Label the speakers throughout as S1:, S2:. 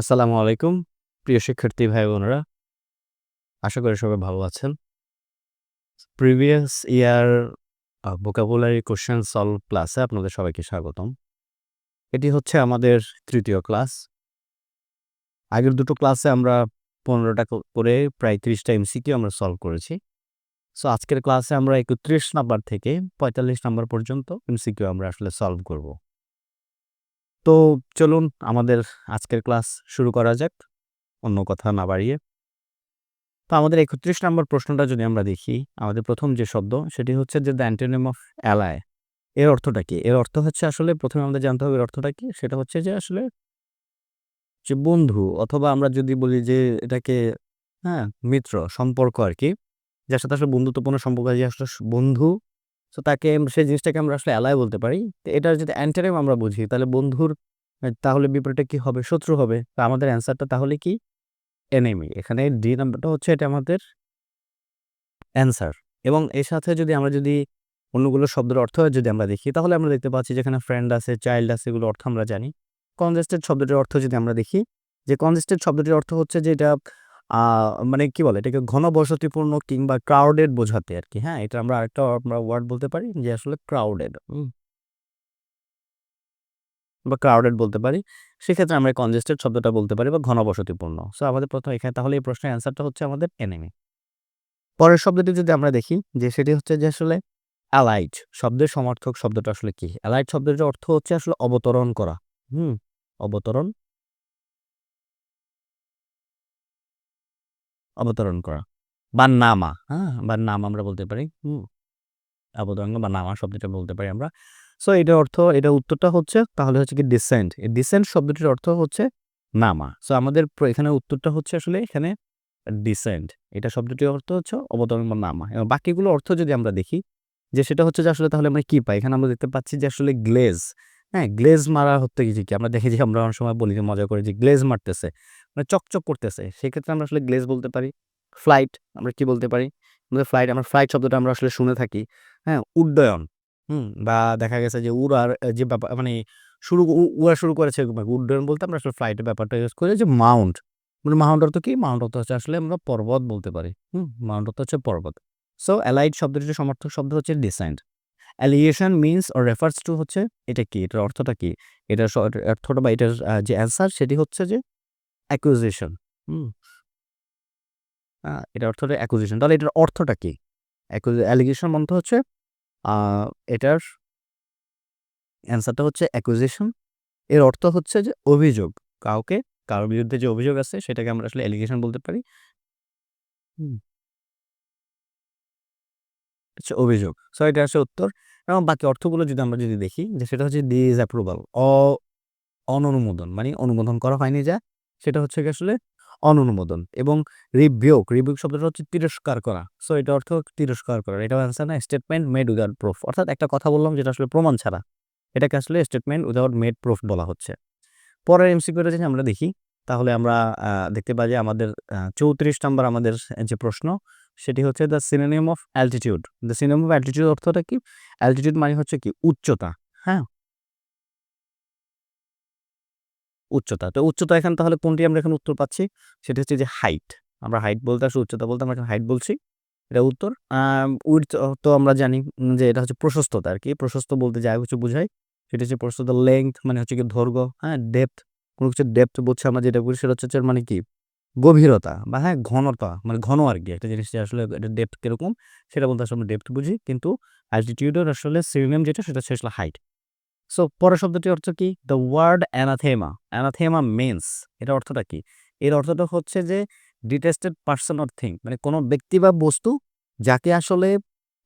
S1: আসসালামু আলাইকুম, প্রিয় শিক্ষার্থী ভাই বোনেরা। আশা করি সবাই ভালো আছেন। Previous year vocabulary question solve ক্লাসে আপনাদের সবাইকে স্বাগতম। এটি হচ্ছে আমাদের তৃতীয় ক্লাস আগের দুটো ক্লাসে আমরা পনেরোটা করে প্রায় ত্রিশটা এমসিকিউ আমরা সলভ করেছি। সো আজকের ক্লাসে আমরা একত্রিশ নাম্বার থেকে পঁয়তাল্লিশ নাম্বার পর্যন্ত এমসিকিউ আমরা আসলে সলভ করব। তো চলুন আমাদের আজকের ক্লাস শুরু করা যাক, অন্য কথা না বাড়িয়ে। তো আমাদের একত্রিশ নম্বর প্রশ্নটা যদি আমরা দেখি, আমাদের প্রথম যে শব্দ সেটি হচ্ছে যে দ্য অ্যান্টোনিম অফ অ্যালায় এর অর্থটা কি? এর অর্থ হচ্ছে আসলে প্রথমে আমাদের জানতে হবে এর অর্থটা কি? সেটা হচ্ছে যে আসলে যে বন্ধু অথবা আমরা যদি বলি যে এটাকে হ্যাঁ মিত্র, সম্পর্ক আর কি, যার সাথে আসলে বন্ধুত্বপূর্ণ সম্পর্ক যে আসলে বন্ধু তো তাকে সেই জিনিসটাকে আমরা আসলে অ্যালায় বলতে পারি। তো এটার যদি অ্যান্টারিম আমরা বুঝি, তাহলে বন্ধুর তাহলে বিপরীতে কি হবে? শত্রু হবে। তো আমাদের অ্যান্সারটা তাহলে কি? এনিমি এখানে ডি নাম্বারটা হচ্ছে এটা আমাদের অ্যান্সার এবং এর সাথে যদি আমরা যদি অন্যগুলো শব্দের অর্থ যদি আমরা দেখি, তাহলে আমরা দেখতে পাচ্ছি যেখানে ফ্রেন্ড আছে চাইল্ড আছে এগুলো অর্থ আমরা জানি। কনজেস্টেড শব্দটির অর্থ যদি আমরা দেখি, যে কনজেস্টেড শব্দটির অর্থ হচ্ছে যে এটা মানে কি বলে? এটাকে ঘনবসতিপূর্ণ কিংবা ক্রাউডেড বোঝাতে আর কি হ্যাঁ? এটা আমরা আরেকটা আমরা ওয়ার্ড বলতে পারি যে আসলে ক্রাউডেড বা ক্রাউডেড বলতে পারি। সেক্ষেত্রে আমরা কনজেস্টেড শব্দটা বলতে পারি বা ঘনবসতিপূর্ণ। সো আমাদের প্রথম এখানে তাহলে এই প্রশ্নের অ্যান্সারটা হচ্ছে আমাদের এনিমি পরের শব্দটি যদি আমরা দেখি, যে সেটি হচ্ছে যে আসলে অ্যালাইট শব্দের সমর্থক শব্দটা আসলে কি? অ্যালাইট শব্দের অর্থ হচ্ছে আসলে অবতরণ করা, হুম? অবতরণ অবতরণ করা। বা নামা হ্যাঁ? বা নাম আমরা বলতে পারি। হুম। অবতরণ বা নামা শব্দটা বলতে পারি আমরা। সো এটার অর্থ, এটা উত্তরটা হচ্ছে, তাহলে হচ্ছে কি ডিসেন্ট এই ডিসেন্ট শব্দটির অর্থ হচ্ছে নামা। সো আমাদের এখানে উত্তরটা হচ্ছে আসলে এখানে ডিসেন্ট এটা শব্দটির অর্থ হচ্ছে অবতরণ বা নামা। এবং বাকিগুলো অর্থ যদি আমরা দেখি, যে সেটা হচ্ছে যে আসলে তাহলে আমরা কি পাই? এখানে আমরা দেখতে পাচ্ছি যে আসলে গ্লেজ হ্যাঁ গ্লেজ মারা হতে হচ্ছে কি আমরা দেখি যে, আমরা অনেক সময় বলি যে, মজা করে যে, গ্লেজ মারতেছে। মানে চকচক করতেছে। সেক্ষেত্রে আমরা আসলে গ্লেজ বলতে পারি। ফ্লাইট, আমরা কি বলতে পারি? আমাদের ফ্লাইট, আমরা ফ্লাইট শব্দটা আমরা আসলে শুনে থাকি। হ্যাঁ উড্ডয়ন। হুম, বা দেখা গেছে যে, উড়ার যে ব্যাপার মানে শুরু উড়া শুরু করেছে উড্ডয়ন বলতে আমরা আসলে ফ্লাইটের ব্যাপারটা ইউজ করি যে, মাউন্ট। মানে মাউন্ট অর্থ কি? মাউন্ট অর্থ হচ্ছে আসলে আমরা পর্বত বলতে পারি। হুম, মাউন্ট অর্থ হচ্ছে পর্বত। সো, অ্যালাইড শব্দটির সমর্থক শব্দ হচ্ছে ডিসেন্ট অ্যালিয়েশন মিনস ও রেফার্স টু হচ্ছে এটা কি? এটার অর্থটা কি? এটার অর্থটা বা এটার যে অ্যান্সার সেটি হচ্ছে যে অ্যাকুইজিশন হুম। এটা অর্থটা অ্যাকুইজিশন তাহলে এটার অর্থটা কি? অ্যালিগেশন মন্ত্র হচ্ছে এটার অ্যান্সারটা হচ্ছে অ্যাকুইজিশন এর অর্থ হচ্ছে যে অভিযোগ। কাউকে, কারোর বিরুদ্ধে যে অভিযোগ আছে, সেটাকে আমরা আসলে অ্যালিগেশন বলতে পারি। হচ্ছে অভিযোগ। সো এটা হচ্ছে উত্তর। এবং বাকি অর্থগুলো যদি আমরা যদি দেখি, যে সেটা হচ্ছে ডিজ অ্যাপ্রুভাল অ অননুমোদন মানে অনুমোদন করা হয়নি যা, সেটা হচ্ছে আসলে অননুমোদন এবং রিভিউক রিভিউক শব্দটা হচ্ছে তিরস্কার করা। সো এটা অর্থ তিরস্কার করা। এটা অ্যান্সার না স্টেটমেন্ট মেড উইদাউট প্রুফ অর্থাৎ একটা কথা বললাম যেটা আসলে প্রমাণ ছাড়া। এটাকে আসলে স্টেটমেন্ট উইদাউট মেড প্রুফ বলা হচ্ছে। পরের এমসিকিউটা যদি আমরা দেখি তাহলে আমরা দেখতে পাই যে আমাদের চৌত্রিশ নম্বর আমাদের যে প্রশ্ন, সেটি হচ্ছে the synonym of altitude the synonym of altitude অর্থটা কি? অ্যালটিটিউড মানে হচ্ছে কি? উচ্চতা হ্যাঁ? উচ্চতা। তো উচ্চতা এখানে তাহলে কোনটি আমরা এখানে উত্তর পাচ্ছি? সেটা হচ্ছে যে হাইট আমরা হাইট বলতে আসলে উচ্চতা বলতে আমরা হাইট বলছি। এটা উত্তর। উইথ তো আমরা জানি যে এটা হচ্ছে প্রশস্ততা আর কি। প্রশস্ত বলতে যা কিছু বোঝায় সেটা হচ্ছে প্রশস্ত। লেংথ মানে হচ্ছে কি দৈর্ঘ্য হ্যাঁ? ডেপথ কোনো কিছু ডেপথ বলছে আমরা যেটা বলি সেটা হচ্ছে মানে কি? গভীরতা বা হ্যাঁ ঘনতা মানে ঘন আর কি। একটা জিনিস আসলে এটা ডেপথ কীরকম সেটা বলতে আসলে আমরা ডেপথ বুঝি, কিন্তু অ্যালটিটিউডের আসলে সিনোনিম যেটা সেটা হচ্ছে আসলে হাইট সো পরের শব্দটির অর্থ কি? The word anathema anathema means এটা অর্থটা কি? এর অর্থটা হচ্ছে যে ডিটেস্টেড পার্সন অর থিং মানে কোনো ব্যক্তি বা বস্তু যাকে আসলে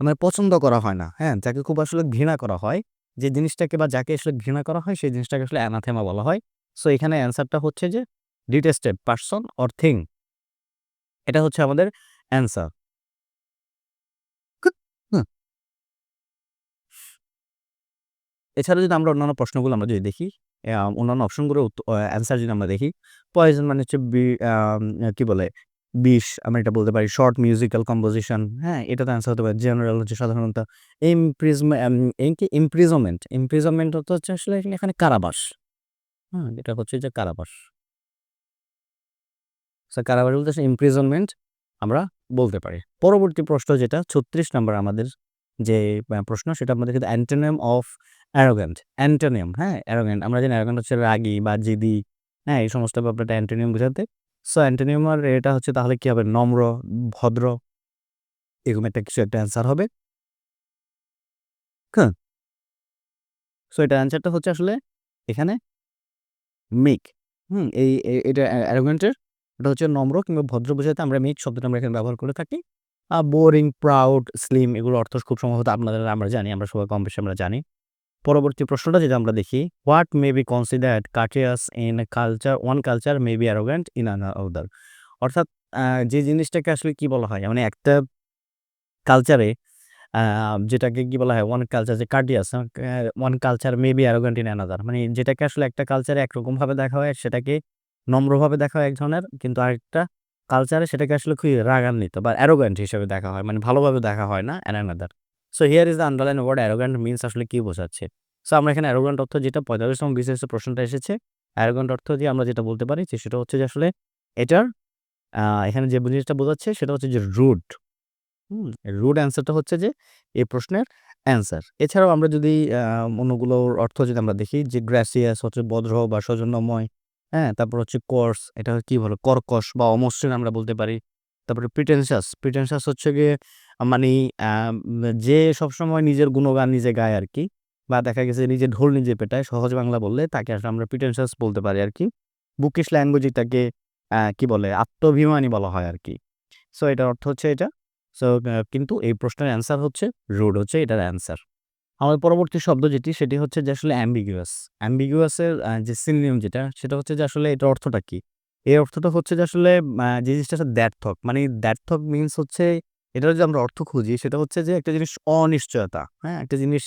S1: মানে পছন্দ করা হয় না হ্যাঁ যাকে খুব আসলে ঘৃণা করা হয়, যে জিনিসটাকে বা যাকে আসলে ঘৃণা করা হয়, সেই জিনিসটাকে আসলে অ্যানাথেমা বলা হয়। সো এখানে অ্যান্সারটা হচ্ছে যে ডিটেস্টেড পার্সন অর থিং এটা হচ্ছে আমাদের অ্যান্সার এছাড়া যদি আমরা অন্যান্য প্রশ্নগুলো আমরা যদি দেখি অন্যান্য অপশনগুলো অ্যান্সার যদি আমরা দেখি পয়জন মানে হচ্ছে কি বলে বিষ আমরা এটা বলতে পারি শর্ট মিউজিক্যাল কম্পোজিশন হ্যাঁ এটা তো অ্যান্সার হতে পারে জেনারেল হচ্ছে সাধারণত ইমপ্রিজম ইমপ্রিজমেন্ট ইমপ্রিজমেন্ট হচ্ছে আসলে এখানে কারাবাস। হ্যাঁ এটা হচ্ছে যে কারাবাস। কারাবাস বলতে ইমপ্রিজনমেন্ট আমরা বলতে পারি। পরবর্তী প্রশ্ন যেটা, ছত্রিশ নম্বর আমাদের যে প্রশ্ন, সেটা আমাদের কিন্তু অ্যান্টোনিয়াম অফ অ্যারোগ্যান্ট অ্যান্টোনিয়াম হ্যাঁ অ্যারোগ্যান্ট আমরা জানি অ্যারোগ্যান্ট হচ্ছে রাগী বা জিদি হ্যাঁ এই সমস্ত ব্যাপারটা অ্যান্টোনিয়াম বোঝাতে। সো অ্যান্টোনিয়াম আর এটা হচ্ছে তাহলে কি হবে? নম্র, ভদ্র, এরকম একটা কিছু একটা অ্যান্সার হবে। হ্যাঁ। সো এটা অ্যান্সারটা হচ্ছে আসলে এখানে মেক। হুম, এই এটা অ্যারোগেন্টের। এটা হচ্ছে নম্র কিংবা ভদ্র বোঝাতে আমরা মেক শব্দটা আমরা এখানে ব্যবহার করে থাকি। বোরিং, প্রাউড, স্লিম এগুলো অর্থ খুব সম্ভবত আপনাদের আমরা জানি, আমরা সবাই কম বেশি আমরা জানি। পরবর্তী প্রশ্নটা যেটা আমরা দেখি, what may be considered courteous in culture, one culture may be arrogant in another অর্থাৎ যে জিনিসটাকে আসলে কি বলা হয়? মানে একটা কালচারে যেটাকে কি বলা হয় ওয়ান কালচার যে courteous one culture may be arrogant in another মানে যেটাকে আসলে একটা কালচারে একরকমভাবে দেখা হয়, সেটাকে নম্রভাবে দেখা হয় এক ধরনের, কিন্তু আরেকটা কালচারে সেটাকে আসলে খুবই রাগান্বিত বা অ্যারোগ্যান্ট হিসেবে দেখা হয় মানে ভালোভাবে দেখা হয় না an another so here is the underline word arrogant means আসলে কি বোঝাচ্ছে? সো আমরা এখানে অ্যারোগ্যান্ট অর্থ যেটা পঁয়তাল্লিশ নম্বর বিশেষ প্রশ্নটা এসেছে অ্যারোগ্যান্ট অর্থ দিয়ে আমরা যেটা বলতে পারি সেটা হচ্ছে যে আসলে এটার এখানে যে জিনিসটা বোঝাচ্ছে সেটা হচ্ছে যে রুড হুম রুড অ্যান্সারটা হচ্ছে যে এই প্রশ্নের অ্যান্সার এছাড়াও আমরা যদি অন্যগুলোর অর্থ যদি আমরা দেখি, যে গ্র্যাসিয়াস হচ্ছে ভদ্র বা সৌজন্যময় হ্যাঁ তারপর হচ্ছে কোর্স এটা কি বলে? কর্কশ বা অমসৃণ আমরা বলতে পারি। তারপরে প্রিটেনশাস প্রিটেনশাস হচ্ছে গিয়ে মানে যে সবসময় নিজের গুণগান নিজে গায় আর কি বা দেখা গেছে নিজে ঢোল নিজে পেটায়, সহজ বাংলা বললে তাকে আসলে আমরা প্রিটেনশাস বলতে পারি আর কি বুকিশ ল্যাঙ্গুয়েজ এটাকে কি বলে? আত্মভিমানী বলা হয় আর কি সো এটার অর্থ হচ্ছে এটা। সো কিন্তু এই প্রশ্নের অ্যান্সার হচ্ছে রুড হচ্ছে এটার অ্যান্সার আমাদের পরবর্তী শব্দ যেটি, সেটি হচ্ছে যে আসলে অ্যাম্বিগুয়াস অ্যাম্বিগুয়াসের যে সিনোনিম যেটা, সেটা হচ্ছে যে আসলে এটার অর্থটা কি? এই অর্থটা হচ্ছে যে আসলে যে জিনিসটা দ্যার্থক মানে দ্যার্থক মিনস হচ্ছে, এটার যে আমরা অর্থ খুঁজি, সেটা হচ্ছে যে একটা জিনিস অনিশ্চয়তা হ্যাঁ? একটা জিনিস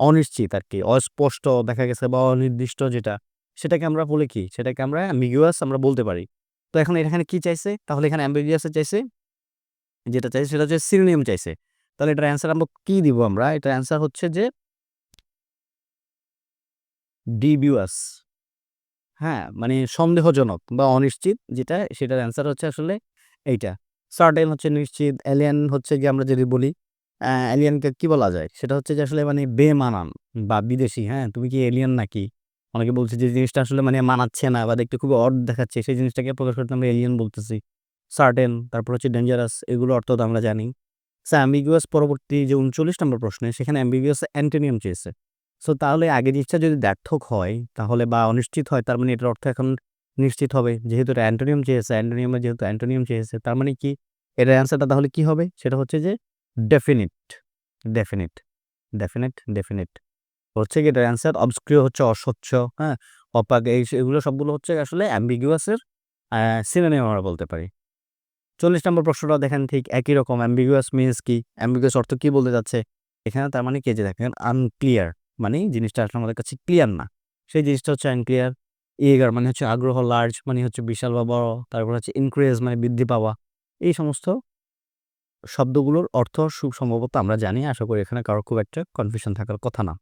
S1: অনিশ্চিত আর কি অস্পষ্ট দেখা গেছে বা অনির্দিষ্ট যেটা, সেটাকে আমরা বলে কি? সেটাকে আমরা অ্যাম্বিগুয়াস আমরা বলতে পারি। তো এখন এখানে কি চাইছে? তাহলে এখানে অ্যাম্বিগুয়াসে চাইছে যেটা চাইছে সেটা হচ্ছে সিনোনিম চাইছে। তাহলে এটার অ্যান্সার আমরা কি দিব আমরা? এটার অ্যান্সার হচ্ছে যে ডিবিউয়াস হ্যাঁ মানে সন্দেহজনক বা অনিশ্চিত যেটা, সেটার অ্যান্সার হচ্ছে আসলে এইটা। সার্টেন হচ্ছে নিশ্চিত এলিয়ান হচ্ছে কি আমরা যদি বলি এলিয়ানকে কি বলা যায়? সেটা হচ্ছে যে আসলে মানে বেমানান বা বিদেশি হ্যাঁ তুমি কি এলিয়ান নাকি? অনেকে বলছে যে জিনিসটা আসলে মানে মানাচ্ছে না বা দেখতে খুবই অড দেখাচ্ছে, সেই জিনিসটাকে প্রকাশ করতে আমরা এলিয়ান বলতেছি। সার্টেন তারপর হচ্ছে ডেঞ্জারাস এগুলো অর্থ তো আমরা জানি। সো অ্যাম্বিগুয়াস পরবর্তী যে উনচল্লিশ নম্বর প্রশ্নে, সেখানে অ্যাম্বিগুয়াস অ্যান্টোনিয়াম চেয়েছে। সো তাহলে আগে জিনিসটা যদি দ্ব্যর্থক হয়, তাহলে বা অনিশ্চিত হয়, তার মানে এটার অর্থ এখন নিশ্চিত হবে। যেহেতু এটা অ্যান্টোনিয়াম চেয়েছে অ্যান্টোনিয়ামে যেহেতু অ্যান্টোনিয়াম চেয়েছে, তার মানে কি? এটার অ্যান্সারটা তাহলে কি হবে? সেটা হচ্ছে যে ডেফিনিট ডেফিনিট ডেফিনিট ডেফিনিট হচ্ছে কি এটার অ্যান্সার অবস্ক্রিয় হচ্ছে অস্বচ্ছ হ্যাঁ? অপাক এই এগুলো সবগুলো হচ্ছে আসলে অ্যাম্বিগুয়াসের সিনোনিম আমরা বলতে পারি। চল্লিশ নম্বর প্রশ্নটা দেখেন ঠিক একই রকম অ্যাম্বিগুয়াস মিনস কি? অ্যাম্বিগুয়াস অর্থ কি বলতে যাচ্ছে? এখানে তার মানে কি? যে দেখেন আনক্লিয়ার মানে জিনিসটা আসলে আমাদের কাছে ক্লিয়ার না। সেই জিনিসটা হচ্ছে আনক্লিয়ার ইগার মানে হচ্ছে আগ্রহ লার্জ মানে হচ্ছে বিশাল বা বড়, তারপর হচ্ছে ইনক্রিজ মানে বৃদ্ধি পাওয়া। এই সমস্ত শব্দগুলোর অর্থ খুব সম্ভবত আমরা জানি, আশা করি এখানে কারও খুব একটা কনফিউশন থাকার কথা না।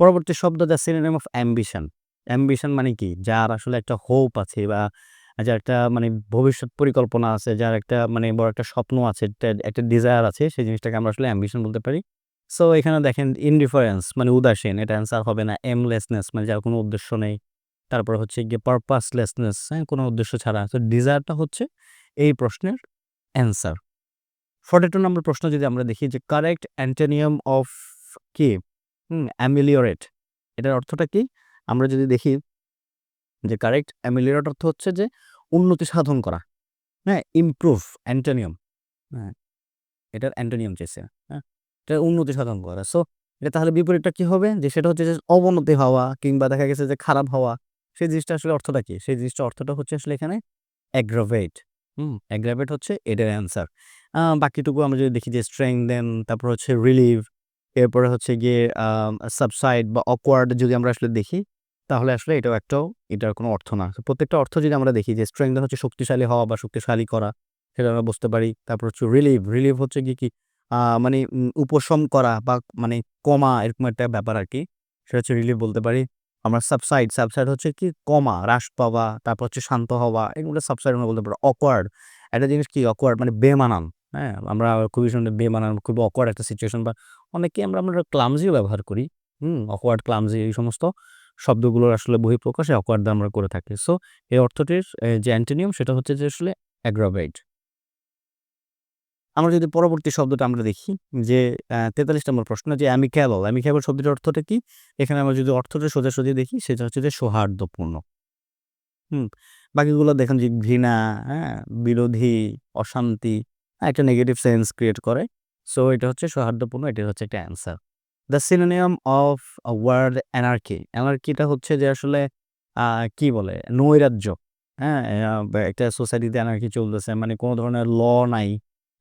S1: পরবর্তী শব্দ the synonym of ambition ambition মানে কি? যার আসলে একটা হোপ আছে বা যার একটা মানে ভবিষ্যৎ পরিকল্পনা আছে, যার একটা মানে বড় একটা স্বপ্ন আছে, একটা ডিজায়ার আছে, সেই জিনিসটাকে আমরা আসলে অ্যাম্বিশন বলতে পারি। সো এখানে দেখেন ইনডিফারেন্স মানে উদাসীন, এটা অ্যান্সার হবে না। এমলেসনেস মানে যার কোনো উদ্দেশ্য নেই। তারপর হচ্ছে গিয়ে পারপাসলেসনেস হ্যাঁ কোনো উদ্দেশ্য ছাড়া। তো ডিজায়ারটা হচ্ছে এই প্রশ্নের অ্যান্সার ফর্টি টু নম্বর প্রশ্ন যদি আমরা দেখি যে কারেক্ট অ্যান্টোনিয়াম অফ কি? অ্যামিলিওরেট এটার অর্থটা কি? আমরা যদি দেখি যে কারেক্ট অ্যামিলিওরেট অর্থ হচ্ছে যে উন্নতি সাধন করা। হ্যাঁ ইমপ্রুভ অ্যান্টোনিয়াম হ্যাঁ এটার অ্যান্টোনিয়াম চেয়েছে হ্যাঁ এটা উন্নতি সাধন করা। সো এটা তাহলে বিপরীতটা কি হবে? যে সেটা হচ্ছে যে অবনতি হওয়া কিংবা দেখা গেছে যে খারাপ হওয়া, সেই জিনিসটা আসলে অর্থটা কি? সেই জিনিসটা অর্থটা হচ্ছে আসলে এখানে অ্যাগ্রাভেট হুম অ্যাগ্রাভেট হচ্ছে এটার অ্যান্সার বাকিটুকু আমরা যদি দেখি যে স্ট্রেংদেন তারপর হচ্ছে রিলিভ এরপরে হচ্ছে গিয়ে সাবসাইড বা অকওয়ার্ড যদি আমরা আসলে দেখি তাহলে আসলে এটাও একটাও, এটার কোনো অর্থ না। প্রত্যেকটা অর্থ যদি আমরা দেখি যে স্ট্রেংথ হচ্ছে শক্তিশালী হওয়া বা শক্তিশালী করা, সেটা আমরা বুঝতে পারি। তারপর হচ্ছে রিলিভ রিলিভ হচ্ছে কি কি মানে উপশম করা বা মানে কমা এরকম একটা ব্যাপার আর কি সেটা হচ্ছে রিলিভ বলতে পারি। আমরা সাবসাইড সাবসাইড হচ্ছে কি, কমা, হ্রাস পাওয়া, তারপর হচ্ছে শান্ত হওয়া এগুলো সাবসাইড আমরা বলতে পারি। অকওয়ার্ড একটা জিনিস কি অকওয়ার্ড মানে বেমানান হ্যাঁ? আমরা খুবই শুনে বেমানান, খুবই অকওয়ার্ড একটা সিচুয়েশন বা অনেকে আমরা আমরা ক্লামজিও ব্যবহার করি, হুম? অকওয়ার্ড ক্লামজি এই সমস্ত। শব্দগুলোর আসলে বহিঃপ্রকাশ অকওয়ার্ড আমরা করে থাকি। সো এই অর্থটির যে অ্যান্টোনিয়াম সেটা হচ্ছে যে আসলে অ্যাগ্রাভেট আমরা যদি পরবর্তী শব্দটা আমরা দেখি যে তেতাল্লিশ নম্বর প্রশ্ন যে আমি ক্যাবল আমি অ্যামিক্যাবল শব্দটির অর্থটা কি? এখানে আমরা যদি অর্থটা সোজাসুজি দেখি সেটা হচ্ছে যে সৌহার্দ্যপূর্ণ। হুম বাকিগুলো দেখেন যে ঘৃণা হ্যাঁ বিরোধী অশান্তি হ্যাঁ, একটা নেগেটিভ সেন্স ক্রিয়েট করে। সো এটা হচ্ছে সৌহার্দ্যপূর্ণ এটা হচ্ছে একটা answer the synonym of world anarchy অ্যানার্কিটা হচ্ছে যে আসলে কি বলে? নৈরাজ্য। হ্যাঁ একটা সোসাইটিতে অ্যানার্কি চলতেছে মানে কোনো ধরনের ল নাই।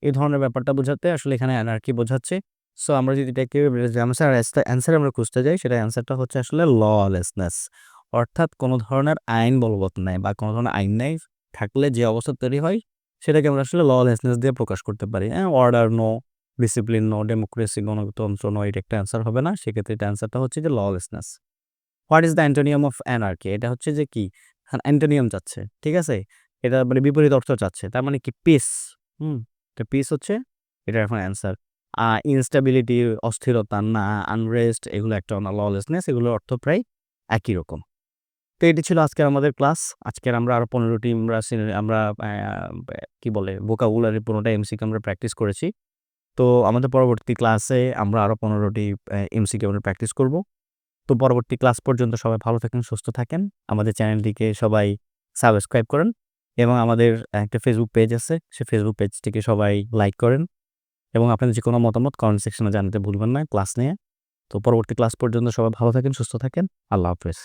S1: এই ধরনের ব্যাপারটা বোঝাতে আসলে এখানে অ্যানার্কি বোঝাচ্ছে। সো আমরা যদি এটাকে অ্যান্সার অ্যান্সার আমরা খুঁজতে যাই সেটা অ্যান্সারটা হচ্ছে আসলে ললেসনেস অর্থাৎ কোনো ধরনের আইন বলবৎ নাই বা কোনো ধরনের আইন নাই, থাকলে যে অবস্থা তৈরি হয়, সেটাকে আমরা আসলে ললেসনেস দিয়ে প্রকাশ করতে পারি। হ্যাঁ order no discipline no democracy গণতন্ত্র নো এটা একটা অ্যান্সার হবে না। সেক্ষেত্রে এটা অ্যান্সারটা হচ্ছে যে lawlessness what is the antonym of anarchy এটা হচ্ছে যে কি? অ্যান্টোনিয়াম চাচ্ছে ঠিক আছে? এটা মানে বিপরীত অর্থ চাচ্ছে তার মানে কি? Peace hmm? এটা পিস হচ্ছে এটা এখন অ্যান্সার ইনস্টেবিলিটি অস্থিরতা, না আনরেস্ট এগুলো একটা না ললেসনেস এগুলোর অর্থ প্রায় একই রকম। তো এটি ছিল আজকের আমাদের ক্লাস আজকের আমরা আরও পনেরোটি, আমরা আমরা কি বলে বোকাবুলারি পনেরোটা এমসিকে আমরা প্র্যাকটিস করেছি। তো আমাদের পরবর্তী ক্লাসে আমরা আরও পনেরোটি এমসিকে আমরা প্র্যাকটিস করব। তো পরবর্তী ক্লাস পর্যন্ত সবাই ভালো থাকেন, সুস্থ থাকেন। আমাদের চ্যানেলটিকে সবাই সাবস্ক্রাইব করেন এবং আমাদের একটা ফেসবুক পেজ আছে। সেই ফেসবুক পেজটিকে সবাই লাইক করেন এবং আপনাদের যে কোনো মতামত কমেন্ট সেকশনে জানাতে ভুলবেন না ক্লাস নিয়ে। তো পরবর্তী ক্লাস পর্যন্ত সবাই ভালো থাকেন, সুস্থ থাকেন। আল্লাহ হাফেজ।